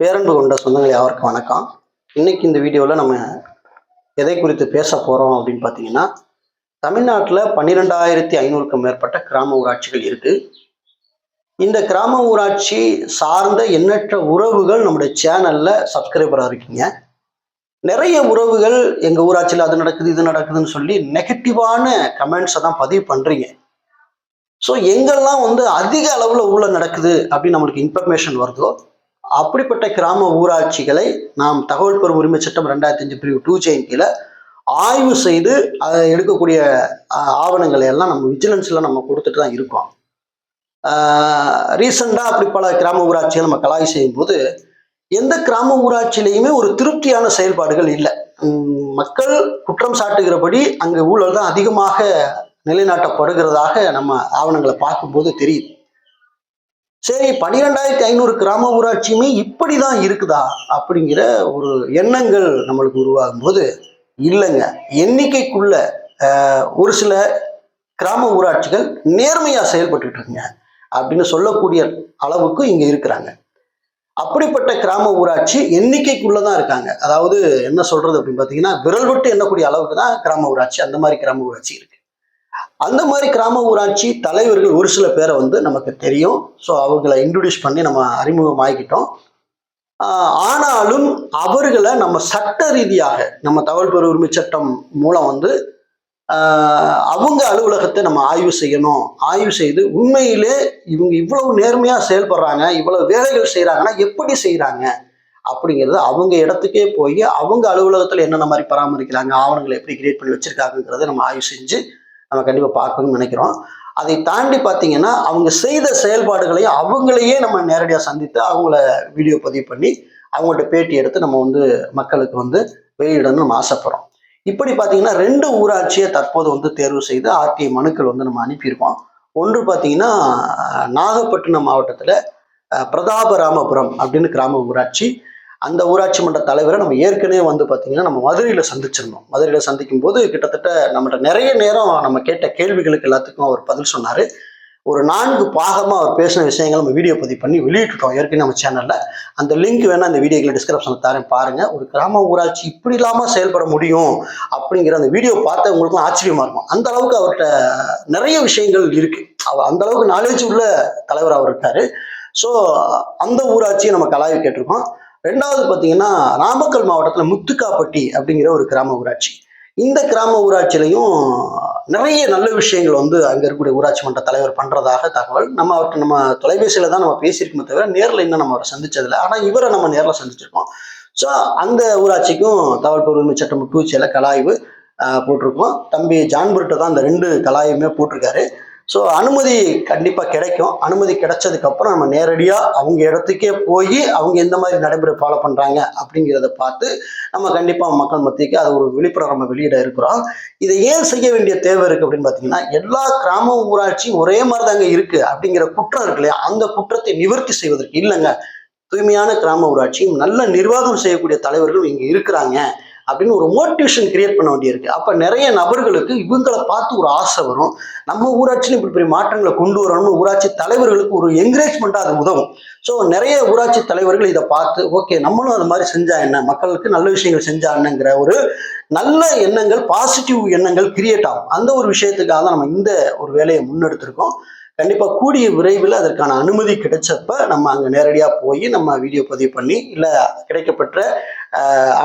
பேரன்பு கொண்ட சொந்தங்கள் யாருக்கும் வணக்கம். இன்னைக்கு இந்த வீடியோவில் நம்ம எதை குறித்து பேச போகிறோம் அப்படின்னு பார்த்தீங்கன்னா தமிழ்நாட்டில் பன்னிரெண்டாயிரத்தி ஐநூறுக்கும் மேற்பட்ட கிராம ஊராட்சிகள் இருக்கு. இந்த கிராம ஊராட்சி சார்ந்த எண்ணற்ற உறவுகள் நம்முடைய சேனலில் சப்ஸ்கிரைபராக இருக்கீங்க. நிறைய உறவுகள் எங்கள் ஊராட்சியில் அது நடக்குது இது நடக்குதுன்னு சொல்லி நெகட்டிவான கமெண்ட்ஸை தான் பதிவு பண்ணுறீங்க ஸோ எங்கெல்லாம் வந்து அதிக அளவில் ஊழல் நடக்குது அப்படின்னு நம்மளுக்கு இன்ஃபர்மேஷன் வருதோ அப்படிப்பட்ட கிராம ஊராட்சிகளை நாம் தகவல் பெறும் உரிமை சட்டம் ரெண்டாயிரத்தி அஞ்சு பிரிவு டூ ஜெயின் கீழே ஆய்வு செய்து அதை எடுக்கக்கூடிய ஆவணங்களை எல்லாம் நம்ம விஜிலன்ஸில் நம்ம கொடுத்துட்டு தான் இருக்கோம். ரீசெண்டாக அப்படி பல கிராம ஊராட்சிகள் நம்ம கலாய் செய்யும்போது எந்த கிராம ஊராட்சியிலையுமே ஒரு திருப்தியான செயல்பாடுகள் இல்லை. மக்கள் குற்றம் சாட்டுகிறபடி அங்கே ஊழல் தான் அதிகமாக நிலைநாட்டப்படுகிறதாக நம்ம ஆவணங்களை பார்க்கும்போது தெரியுது. சரி பன்னிரெண்டாயிரத்தி ஐநூறு கிராம ஊராட்சியுமே இப்படி தான் இருக்குதா அப்படிங்கிற ஒரு எண்ணங்கள் நம்மளுக்கு உருவாகும் போது இல்லைங்க. எண்ணிக்கைக்குள்ள ஒரு சில கிராம ஊராட்சிகள் நேர்மையாக செயல்பட்டுட்டு இருக்குங்க அப்படின்னு சொல்லக்கூடிய அளவுக்கு இங்கே இருக்கிறாங்க. அப்படிப்பட்ட கிராம ஊராட்சி எண்ணிக்கைக்குள்ளே தான் இருக்காங்க. அதாவது என்ன சொல்றது அப்படின்னு பார்த்தீங்கன்னா விரல் விட்டு எண்ணக்கூடிய அளவுக்கு தான் கிராம ஊராட்சி அந்த மாதிரி கிராம ஊராட்சி இருக்கு. அந்த மாதிரி கிராம ஊராட்சி தலைவர்கள் ஒரு சில பேரை வந்து நமக்கு தெரியும். ஸோ அவங்கள இன்ட்ரடியூஸ் பண்ணி நம்ம அறிமுகம் ஆகிக்கிட்டோம் ஆனாலும் அவர்களை நம்ம சட்ட ரீதியாக நம்ம தகவல் பெறு உரிமை சட்டம் மூலம் வந்து அவங்க அலுவலகத்தை நம்ம ஆய்வு செய்யணும். ஆய்வு செய்து உண்மையிலே இவங்க இவ்வளவு நேர்மையாக செயல்படுறாங்க இவ்வளவு வேலைகள் செய்கிறாங்கன்னா எப்படி செய்கிறாங்க அப்படிங்கிறது அவங்க இடத்துக்கே போய் அவங்க அலுவலகத்தில் என்னென்ன மாதிரி பராமரிக்கிறாங்க ஆவணங்களை எப்படி கிரியேட் பண்ணி வச்சுருக்காங்கங்கிறத நம்ம ஆய்வு செஞ்சு நம்ம கண்டிப்பாக பார்க்கணும்னு நினைக்கிறோம். அதை தாண்டி பார்த்தீங்கன்னா அவங்க செய்த செயல்பாடுகளையும் அவங்களையே நம்ம நேரடியாக சந்தித்து அவங்கள வீடியோ பதிவு பண்ணி அவங்கள்ட்ட பேட்டி எடுத்து நம்ம வந்து மக்களுக்கு வந்து வெளியிடணும்னு நம்ம ஆசைப்படுறோம். இப்படி பார்த்தீங்கன்னா ரெண்டு ஊராட்சியை தற்போது வந்து தேர்வு செய்து ஆர்டிஐ மனுக்கள் வந்து நம்ம அனுப்பியிருக்கோம். ஒன்று பார்த்தீங்கன்னா நாகப்பட்டினம் மாவட்டத்தில் பிரதாபராமபுரம் அப்படின்னு கிராம ஊராட்சி அந்த ஊராட்சி மன்ற தலைவரை நம்ம ஏற்கனவே வந்து பார்த்தீங்கன்னா நம்ம மதுரையில் சந்திச்சிருந்தோம். மதுரையில் சந்திக்கும் போது கிட்டத்தட்ட நம்மகிட்ட நிறைய நேரம் நம்ம கேட்ட கேள்விகளுக்கு எல்லாத்துக்கும் அவர் பதில் சொன்னார். ஒரு நான்கு பாகமாக அவர் பேசின விஷயங்கள் நம்ம வீடியோ பதிவு பண்ணி வெளியிட்டுட்டோம் ஏற்கனவே நம்ம சேனலில் அந்த லிங்க் வேணால் அந்த வீடியோக்களை டிஸ்கிரிப்ஷனில் தரேன் பாருங்கள் ஒரு கிராம ஊராட்சி இப்படி இல்லாமல் செயல்பட முடியும் அப்படிங்கிற அந்த வீடியோ பார்த்தவங்களுக்கும் ஆச்சரியமாக இருக்கும். அந்த அளவுக்கு அவர்கிட்ட நிறைய விஷயங்கள் இருக்குது அவர் அந்த அளவுக்கு நாலேஜ் உள்ள தலைவர் அவர் இருக்காரு. ஸோ அந்த ஊராட்சியை நம்ம கலாவி கேட்டிருக்கோம். ரெண்டாவது பார்த்தீங்கன்னா நாமக்கல் மாவட்டத்தில் முத்துக்காப்பட்டி அப்படிங்கிற ஒரு கிராம ஊராட்சி. இந்த கிராம ஊராட்சியிலையும் நிறைய நல்ல விஷயங்கள் வந்து அங்கே இருக்கக்கூடிய ஊராட்சி மன்ற தலைவர் பண்ணுறதாக தகவல். நம்ம அவர்கிட்ட நம்ம தொலைபேசியில் தான் நம்ம பேசியிருக்கோமே தவிர நேரில் இன்னும் நம்ம அவரை சந்திச்சதில்லை. ஆனால் இவரை நம்ம நேரில் சந்திச்சிருக்கோம். ஸோ அந்த ஊராட்சிக்கும் தகவல் பொருள் சட்டம் டூச்சியில் கலாய்வு போட்டிருக்கோம். தம்பி ஜான்பர்ட்டை தான் அந்த ரெண்டு கலாயுமே போட்டிருக்காரு. ஸோ அனுமதி கண்டிப்பாக கிடைக்கும். அனுமதி கிடைச்சதுக்கப்புறம் நம்ம நேரடியாக அவங்க இடத்துக்கே போய் அவங்க எந்த மாதிரி நடைமுறை ஃபாலோ பண்ணுறாங்க அப்படிங்கிறத பார்த்து நம்ம கண்டிப்பாக மக்கள் மத்திக்கு அது ஒரு விழிப்புணர்வு நம்ம வெளியிட இருக்கிறோம். இதை ஏன் செய்ய வேண்டிய தேவை இருக்குது அப்படின்னு பார்த்தீங்கன்னா எல்லா கிராம ஊராட்சியும் ஒரே மாதிரி தாங்க இருக்குது அப்படிங்கிற குற்றம் இருக்கு இல்லையா? அந்த குற்றத்தை நிவர்த்தி செய்வதற்கு இல்லைங்க. தூய்மையான கிராம ஊராட்சியும் நல்ல நிர்வாகம் செய்யக்கூடிய தலைவர்களும் இங்கே இருக்கிறாங்க. அப்படின்னு ஒரு மோட்டிவேஷன் கிரியேட் பண்ண வேண்டியிருக்கு. அப்போ நிறைய நபர்களுக்கு இவங்களை பார்த்து ஒரு ஆசை வரும். நம்ம ஊராட்சியில் இப்படி பெரிய மாற்றங்களை கொண்டு வரணும்னு ஊராட்சி தலைவர்களுக்கு ஒரு என்கரேஜ்மெண்ட்டாக அது உதவும். ஸோ நிறைய ஊராட்சி தலைவர்கள் இதை பார்த்து ஓகே நம்மளும் அது மாதிரி செஞ்சா என்ன? மக்களுக்கு நல்ல விஷயங்கள் செஞ்சா என்னங்கிற ஒரு நல்ல எண்ணங்கள் பாசிட்டிவ் எண்ணங்கள் கிரியேட் ஆகும். அந்த ஒரு விஷயத்துக்காக தான் நம்ம இந்த ஒரு வேலையை முன்னெடுத்திருக்கோம். கண்டிப்பாக கூடிய விரைவில் அதற்கான அனுமதி கிடைச்சப்ப நம்ம அங்கே நேரடியாக போய் நம்ம வீடியோ பதிவு பண்ணி இல்லை கிடைக்கப்பெற்ற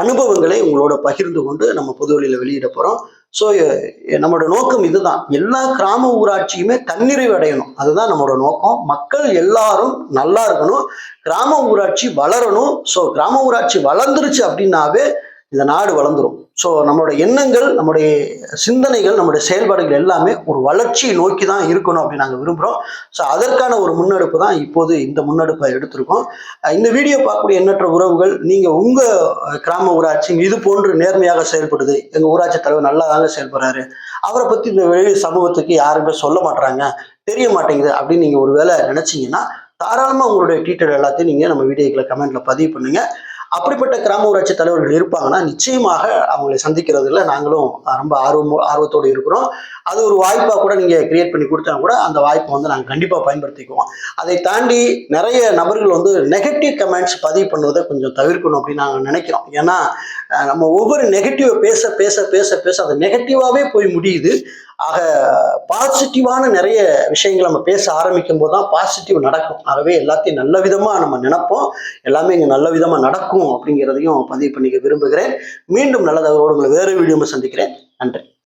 அனுபவங்களை உங்களோட பகிர்ந்து கொண்டு நம்ம பொதுவெளியில் வெளியிட போகிறோம் ஸோ நம்மளோட நோக்கம் இதுதான். எல்லா கிராம ஊராட்சியுமே தன்னிறைவு அடையணும். அதுதான் நம்மளோட நோக்கம். மக்கள் எல்லாரும் நல்லா இருக்கணும். கிராம ஊராட்சி வளரணும். ஸோ கிராம ஊராட்சி வளர்ந்துருச்சு அப்படின்னாவே இந்த நாடு வளர்ந்துரும். ஸோ நம்மளோட எண்ணங்கள் நம்முடைய சிந்தனைகள் நம்முடைய செயல்பாடுகள் எல்லாமே ஒரு வளர்ச்சியை நோக்கி தான் இருக்கணும் அப்படின்னு நாங்கள் விரும்புகிறோம் ஸோ அதற்கான ஒரு முன்னெடுப்பு தான் இப்போது இந்த முன்னெடுப்பை எடுத்திருக்கோம். இந்த வீடியோ பார்க்கக்கூடிய எண்ணற்ற உறவுகள் நீங்கள் உங்கள் கிராம ஊராட்சி இது போன்று நேர்மையாக செயல்படுது. எங்கள் ஊராட்சி தலைவர் நல்லா தாங்க செயல்படுறாரு. அவரை பற்றி இந்த வெளி சமூகத்துக்கு யாருமே சொல்ல மாட்டுறாங்க தெரிய மாட்டேங்குது அப்படின்னு நீங்கள் ஒரு வேளை நினச்சிங்கன்னா தாராளமாக உங்களுடைய டீட்டெயில் எல்லாத்தையும் நீங்கள் நம்ம வீடியோக்களை கமெண்ட்டில் பதிவு பண்ணுங்கள் அப்படிப்பட்ட கிராம ஊராட்சி தலைவர்கள் இருப்பாங்கன்னா நிச்சயமாக அவங்களை சந்திக்கிறதுல நாங்களும் ரொம்ப ஆர்வம் ஆர்வத்தோடு இருக்கிறோம். அது ஒரு வாய்ப்பாக கூட நீங்கள் கிரியேட் பண்ணி கொடுத்தா கூட அந்த வாய்ப்பை வந்து நாங்கள் கண்டிப்பாக பயன்படுத்திக்குவோம். அதை தாண்டி நிறைய நபர்கள் வந்து நெகட்டிவ் கமெண்ட்ஸ் பதிவு பண்ணுவதை கொஞ்சம் தவிர்க்கணும் அப்படின்னு நாங்கள் நினைக்கிறோம். ஏன்னா நம்ம ஒவ்வொரு நெகட்டிவை பேச பேச பேச பேச அது நெகட்டிவாகவே போய் முடியுது. ஆக பாசிட்டிவான நிறைய விஷயங்கள் நம்ம பேச ஆரம்பிக்கும் போது தான் பாசிட்டிவ் நடக்கும். ஆகவே எல்லாத்தையும் நல்ல விதமாக நம்ம நினைப்போம். எல்லாமே இங்கே நல்ல விதமாக நடக்கும் அப்படிங்கிறதையும் பதிவு பண்ணிக்க விரும்புகிறேன். மீண்டும் நல்லதாக உங்களை வேறு வீடியோவில் சந்திக்கிறேன். நன்றி.